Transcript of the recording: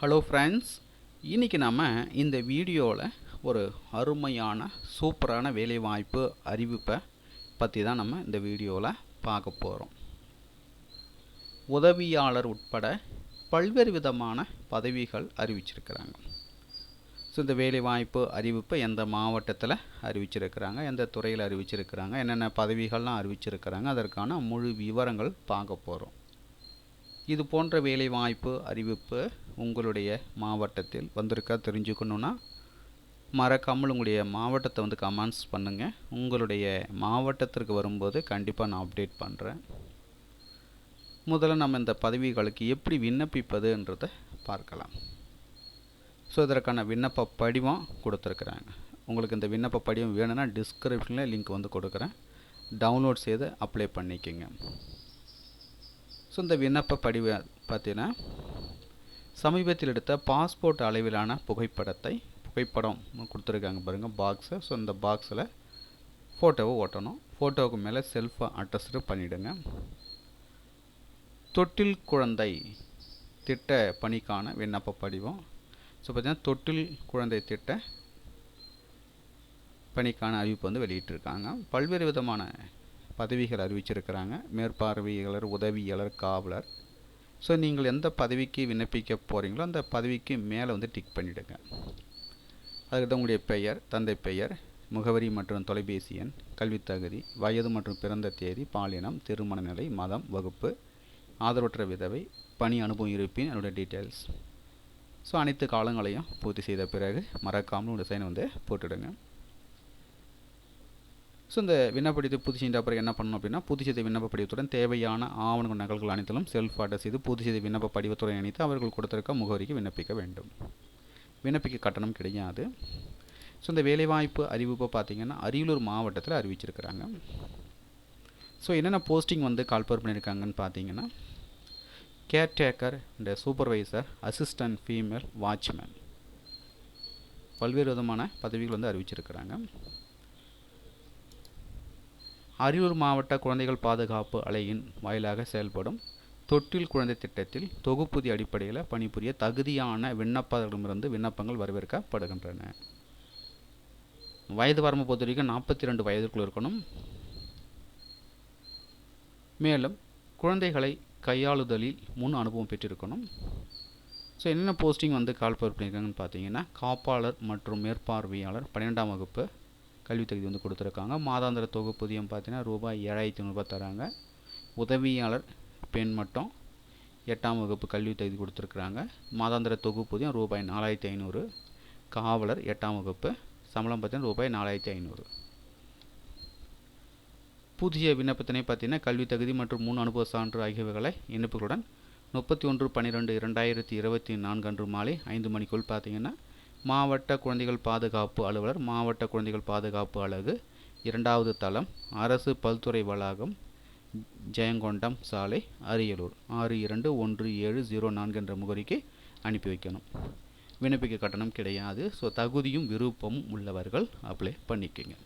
Hello friends இன்றைக்கி நம்ம இந்த வீடியோவில் ஒரு அருமையான சூப்பரான வேலைவாய்ப்பு அறிவிப்பை பற்றி தான் நம்ம இந்த வீடியோவில் பார்க்க போகிறோம் உதவியாளர் உட்பட பல்வேறு விதமான பதவிகள் அறிவிச்சிருக்கிறாங்க. ஸோ இந்த வேலைவாய்ப்பு அறிவிப்பை எந்த மாவட்டத்தில் அறிவிச்சிருக்கிறாங்க எந்த துறையில் அறிவிச்சிருக்கிறாங்க என்னென்ன பதவிகள்லாம் அறிவிச்சிருக்கிறாங்க அதற்கான முழு விவரங்கள் பார்க்க போகிறோம் இது போன்ற வேலைவாய்ப்பு அறிவிப்பு உங்களுடைய மாவட்டத்தில் வந்திருக்கா தெரிஞ்சுக்கணுன்னா மறக்காமல் உங்களுடைய மாவட்டத்தை வந்து கமெண்ட்ஸ் பண்ணுங்கள் உங்களுடைய மாவட்டத்திற்கு வரும்போது கண்டிப்பாக நான் அப்டேட் பண்ணுறேன் முதல்ல நம்ம இந்த பதவிகளுக்கு எப்படி விண்ணப்பிப்பதுன்றதை பார்க்கலாம். ஸோ இதற்கான விண்ணப்ப படிவம் கொடுத்துருக்குறாங்க. உங்களுக்கு இந்த விண்ணப்ப படிவம் வேணும்னா டிஸ்கிரிப்ஷனில் லிங்க் வந்து கொடுக்குறேன். டவுன்லோட் செய்து அப்ளை பண்ணிக்கோங்க. ஸோ இந்த விண்ணப்ப படிவ பார்த்தீங்கன்னா சமீபத்தில் எடுத்த பாஸ்போர்ட் அளவிலான புகைப்படத்தை புகைப்படம் கொடுத்துருக்காங்க பாருங்கள் பாக்ஸை ஸோ இந்த பாக்ஸில் ஃபோட்டோவை ஓட்டணும் ஃபோட்டோவுக்கு மேலே செல்ஃபை அட்டஸ்டு பண்ணிவிடுங்க தொட்டில் குழந்தை திட்ட பணிக்கான விண்ணப்ப படிவம். ஸோ பார்த்திங்கன்னா தொட்டில் குழந்தை திட்ட பணிக்கான அறிவிப்பு வந்து வெளியிட்டிருக்காங்க. பல்வேறு விதமான பதவிகள் அறிவிச்சிருக்கிறாங்க. மேற்பார்வையாளர் உதவியாளர் காவலர். ஸோ நீங்கள் எந்த பதவிக்கு விண்ணப்பிக்க போகிறீங்களோ அந்த பதவிக்கு மேலே வந்து டிக் பண்ணிவிடுங்க அதுக்கு உங்களுடைய பெயர் தந்தை பெயர் முகவரி மற்றும் தொலைபேசி எண் கல்வித் தகுதி வயது மற்றும் பிறந்த தேதி பாலினம் திருமண நிலை மதம் வகுப்பு ஆதரவற்ற விதவை பணி அனுபவம் இருப்பின் என்னுடைய டீட்டெயில்ஸ் ஸோ அனைத்து காலங்களையும் பூர்த்தி செய்த பிறகு மறக்காமல் உங்கள் சைனை வந்து போட்டுடுங்க. ஸோ இந்த விண்ணப்படித்து புது அப்புறம் என்ன பண்ணணும் அப்படின்னா புது விண்ணப்ப படிவத்துடன் தேவையான ஆவணங்கள் நகல்கள் அனைத்திலும் செல்ஃப் அட்ரஸ் இது புது விண்ணப்ப படிவத்துடன் இணைத்து அவர்கள் கொடுத்திருக்க முகவரிக்கு விண்ணப்பிக்க வேண்டும். விண்ணப்பிக்க கட்டணம் கிடையாது. ஸோ இந்த வேலைவாய்ப்பு அறிவிப்பை பார்த்தீங்கன்னா அரியலூர் மாவட்டத்தில் அறிவிச்சிருக்கிறாங்க. ஸோ என்னென்ன போஸ்டிங் வந்து கால்பர் பண்ணியிருக்காங்கன்னு பார்த்தீங்கன்னா கேர்டேக்கர் இந்த சூப்பர்வைசர் அசிஸ்டன்ட் ஃபீமேல் வாட்ச்மேன் பல்வேறு விதமான பதவிகள் வந்து அறிவிச்சிருக்கிறாங்க. அரியலூர் மாவட்ட குழந்தைகள் பாதுகாப்பு அலையின் வாயிலாக செயல்படும் தொட்டில் குழந்தை திட்டத்தில் தொகுப்புதி அடிப்படையில் பணிபுரிய தகுதியான விண்ணப்பங்களிடமிருந்து விண்ணப்பங்கள் வரவேற்கப்படுகின்றன. வயது வரம்பு பொறுத்த வரைக்கும் நாற்பத்தி ரெண்டு வயதுக்குள் இருக்கணும். மேலும் குழந்தைகளை கையாளுதலில் முன் அனுபவம் பெற்றிருக்கணும். ஸோ என்னென்ன போஸ்டிங் வந்து கால் பண்ணியிருக்காங்கன்னு பார்த்தீங்கன்னா காப்பாளர் மற்றும் மேற்பார்வையாளர் பன்னிரெண்டாம் வகுப்பு கல்வி தகுதி வந்து கொடுத்துருக்காங்க. மாதாந்திர தொகுப்பூதியம் பார்த்தீங்கன்னா ரூபாய் ஏழாயிரத்தி ஐநூறுபா தராங்க. உதவியாளர் பெண் மட்டும் எட்டாம் வகுப்பு கல்வி தகுதி கொடுத்துருக்குறாங்க. மாதாந்திர தொகுப்பூதியம் ரூபாய் நாலாயிரத்தி ஐநூறு. காவலர் எட்டாம் வகுப்பு. சம்பளம் பார்த்தீங்கன்னா ரூபாய் நாலாயிரத்தி ஐநூறு. புதிய விண்ணப்பத்தினை பார்த்தீங்கன்னா கல்வி தகுதி மற்றும் மூணு அனுபவ சான்று ஆகியவைகளை இணைப்புகளுடன் முப்பத்தி ஒன்று பன்னிரெண்டு இரண்டாயிரத்தி இருபத்தி நான்கு அன்று மாலை ஐந்து மணிக்குள் பார்த்தீங்கன்னா மாவட்ட குழந்தைகள் பாதுகாப்பு அலுவலர் மாவட்ட குழந்தைகள் பாதுகாப்பு அலகு இரண்டாவது தளம் அரசு பல்துறை வளாகம் ஜெயங்கொண்டம் சாலை அரியலூர். ஆறு இரண்டு ஒன்று ஏழு ஜீரோ நான்கு என்ற முகவரிக்கு அனுப்பி வைக்கணும். விண்ணப்பிக்க கட்டணம் கிடையாது. ஸோ தகுதியும் விருப்பமும் உள்ளவர்கள் அப்ளை பண்ணிக்கோங்க.